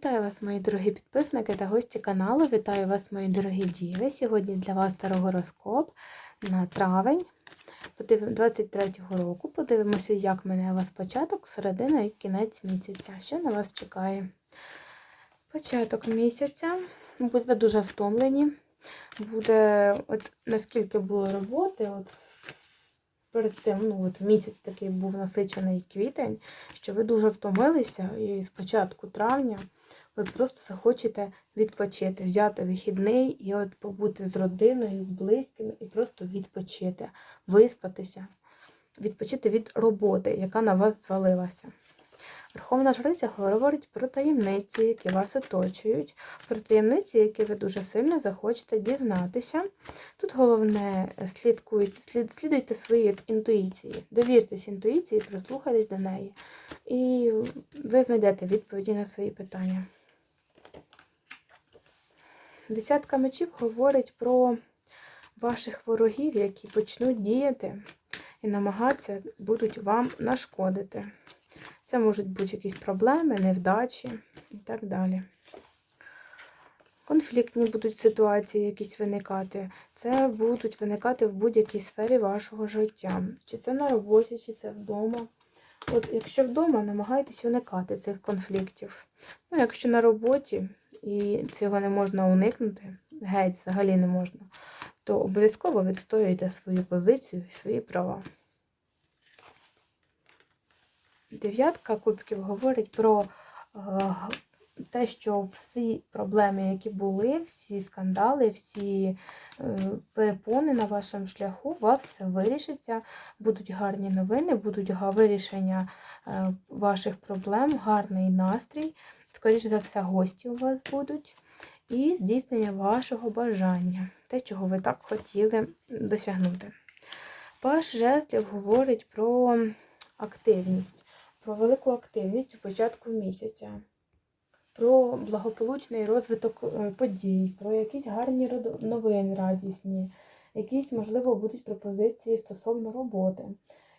Вітаю вас, мої дорогі підписники та гості каналу. Вітаю вас, мої дорогі діви. Сьогодні для вас старогороскоп на травень 23-го року. Подивимося, як мене у вас початок, середина і кінець місяця. Що на вас чекає? Початок місяця. Будете дуже втомлені. Буде, от наскільки було роботи, от перед тим, ну от місяць такий був насичений квітень, що ви дуже втомилися, і з початку травня ви просто захочете відпочити, взяти вихідний і от побути з родиною, з близькими, і просто відпочити, виспатися, відпочити від роботи, яка на вас звалилася. Верховна Жриця говорить про таємниці, які вас оточують, про таємниці, які ви дуже сильно захочете дізнатися. Тут головне слідкуйте, слід, слідуйте своїй інтуїції, довіртесь інтуїції, прислухайтесь до неї. І ви знайдете відповіді на свої питання. Десятка мечів говорить про ваших ворогів, які почнуть діяти і намагатися будуть вам нашкодити. Це можуть бути якісь проблеми, невдачі і так далі. Конфліктні будуть ситуації якісь виникати. Це будуть виникати в будь-якій сфері вашого життя. Чи це на роботі, чи це вдома. От Якщо вдома, намагайтесь уникати цих конфліктів. Ну, Якщо на роботі і цього не можна уникнути, геть взагалі не можна, то обов'язково відстоюйте свою позицію і свої права. Дев'ятка кубків говорить про е, те, що всі проблеми, які були, всі скандали, всі е, перепони на вашому шляху, у вас все вирішиться. Будуть гарні новини, будуть вирішення е, ваших проблем, гарний настрій. Скоріше за все, гості у вас будуть. І здійснення вашого бажання, те, чого ви так хотіли досягнути. Ваш жезлів говорить про активність про велику активність у початку місяця, про благополучний розвиток е, подій, про якісь гарні новини радісні, якісь, можливо, будуть пропозиції стосовно роботи,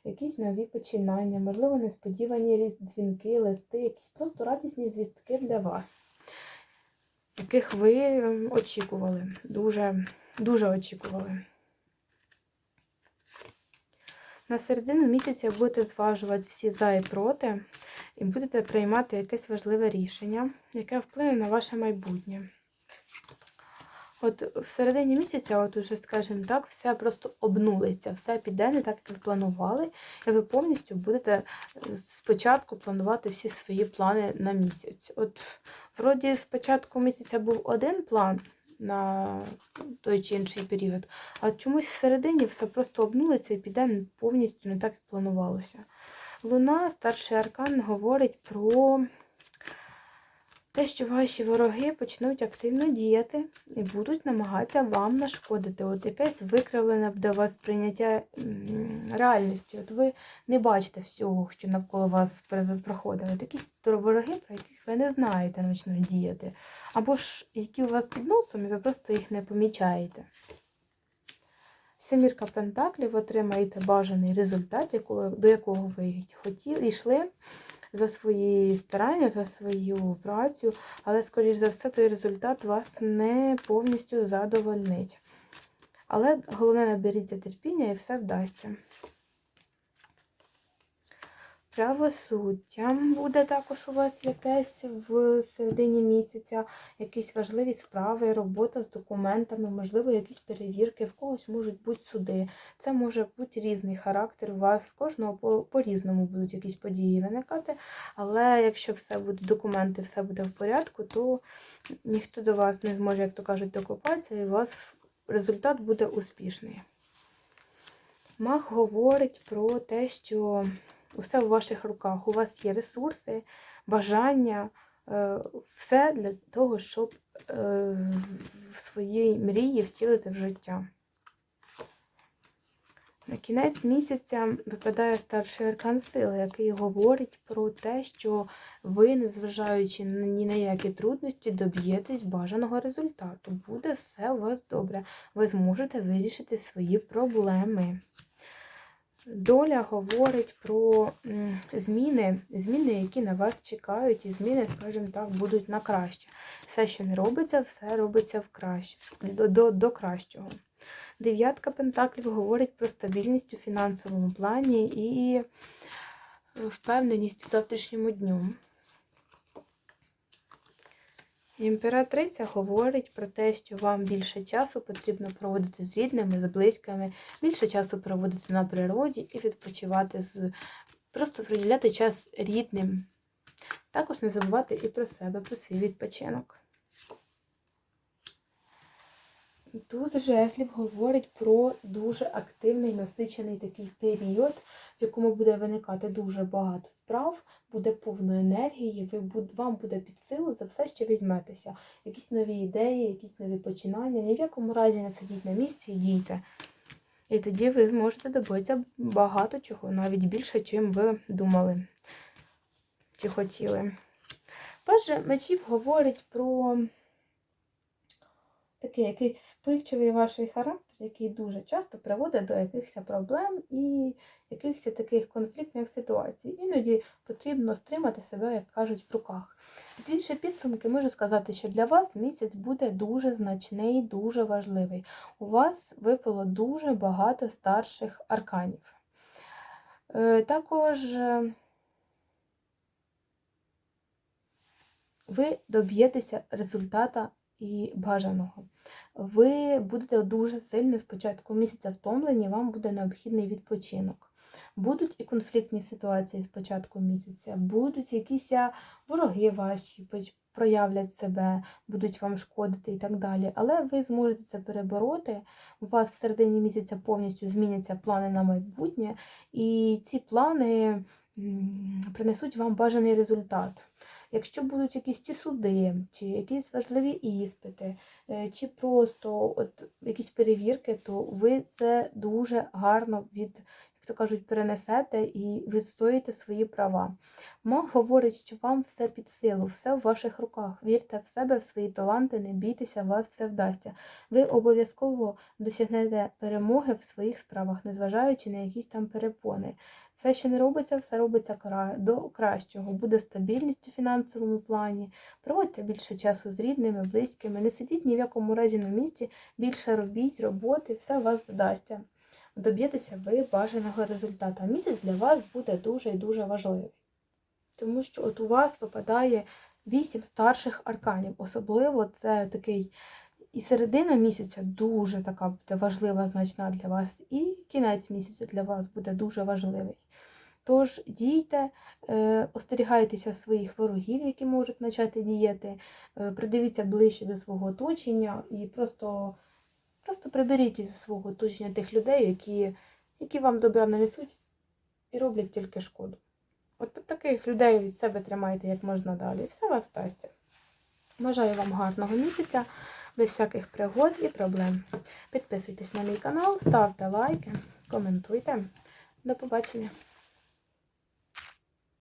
якісь нові починання, можливо, несподівані дзвінки, листи, якісь просто радісні звістки для вас, яких ви ем, очікували, дуже, дуже очікували. На середину місяця будете зважувати всі за і проти, і будете приймати якесь важливе рішення, яке вплине на ваше майбутнє. От в середині місяця, от уже, скажімо так, все просто обнулиться, все піде не так, як ви планували, і ви повністю будете е, спочатку планувати всі свої плани на місяць. От, вроді, спочатку місяця був один план, на той чи інший період. А чомусь всередині все просто обнулиться і піде повністю не так, як планувалося. Луна, старший аркан, говорить про те, що ваші вороги почнуть активно діяти і будуть намагатися вам нашкодити. От якесь викривлене у вас прийняття реальності. От ви не бачите всього, що навколо вас проходить. От якісь вороги, про яких ви не знаєте, почнуть діяти. Або ж які у вас під носом, і ви просто їх не помічаєте. Семірка Пентаклів отримаєте бажаний результат, до якого ви хотіли йшли за свої старання, за свою працю, але, скоріш за все, той результат вас не повністю задовольнить. Але головне, наберіться терпіння і все вдасться. Правосуддя буде також у вас якесь в середині місяця, якісь важливі справи, робота з документами, можливо, якісь перевірки, в когось можуть бути суди. Це може бути різний характер у вас, в кожного по-різному по будуть якісь події виникати. Але якщо все буде, документи, все буде в порядку, то ніхто до вас не зможе, як то кажуть, докопатися, і у вас результат буде успішний. Маг говорить про те, що Усе в ваших руках. У вас є ресурси, бажання, е, все для того, щоб е, свої мрії втілити в життя. На кінець місяця випадає старший аркан сили, який говорить про те, що ви, незважаючи ні на які трудності, доб'єтесь бажаного результату. Буде все у вас добре. Ви зможете вирішити свої проблеми. Доля говорить про зміни, зміни, які на вас чекають, і зміни, скажімо так, будуть на краще. Все, що не робиться, все робиться в краще, до, до, до кращого. Дев'ятка пентаклів говорить про стабільність у фінансовому плані і е, впевненість у завтрашньому дню. Імператриця говорить про те, що вам більше часу потрібно проводити з рідними, з близькими, більше часу проводити на природі і відпочивати з просто приділяти час рідним. Також не забувати і про себе, про свій відпочинок. Туз жезлів говорить про дуже активний насичений такий період, в якому буде виникати дуже багато справ, буде повно енергії, ви вам буде під силу за все, що візьметеся. Якісь нові ідеї, якісь нові починання. Ні в якому разі не сидіть на місці і дійте. І тоді ви зможете добитися багато чого, навіть більше, чим ви думали чи хотіли. Паже мечів говорить про такий якийсь вспильчивий ваш характер, який дуже часто приводить до якихось проблем і якихось таких конфліктних ситуацій. Іноді потрібно стримати себе, як кажуть, в руках. Підвівши підсумки, можу сказати, що для вас місяць буде дуже значний, дуже важливий. У вас випало дуже багато старших арканів. Е, Також е, ви доб'єтеся результата і бажаного. Ви будете дуже сильно спочатку місяця втомлені, вам буде необхідний відпочинок. Будуть і конфліктні ситуації з початку місяця, будуть якісь вороги ваші, проявлять себе, будуть вам шкодити і так далі. Але ви зможете це перебороти. У вас в середині місяця повністю зміняться плани на майбутнє, і ці плани принесуть вам бажаний результат. Якщо будуть якісь чи суди, чи якісь важливі іспити, е, чи просто от якісь перевірки, то ви це дуже гарно від, як то кажуть, перенесете і відстоїте свої права. Маг говорить, що вам все під силу, все в ваших руках. Вірте в себе, в свої таланти, не бійтеся, вас все вдасться. Ви обов'язково досягнете перемоги в своїх справах, незважаючи на якісь там перепони. Все, що не робиться, все робиться до кращого. Буде стабільність у фінансовому плані. Проводьте більше часу з рідними, близькими. Не сидіть ні в якому разі на місці, більше робіть роботи, все вас вдасться. Доб'єтеся ви бажаного результату. Місяць для вас буде дуже і дуже важливий. Тому що от у вас випадає вісім старших арканів. Особливо це такий і середина місяця дуже така буде важлива, значна для вас, і кінець місяця для вас буде дуже важливий. Тож дійте, е, остерігайтеся своїх ворогів, які можуть почати діяти, е, придивіться ближче до свого оточення і просто, просто приберіть із свого оточення тих людей, які, які вам добра не несуть і роблять тільки шкоду. От таких людей від себе тримайте як можна далі. Все вас вдасться. Бажаю вам гарного місяця, без всяких пригод і проблем. Підписуйтесь на мій канал, ставте лайки, коментуйте. До побачення!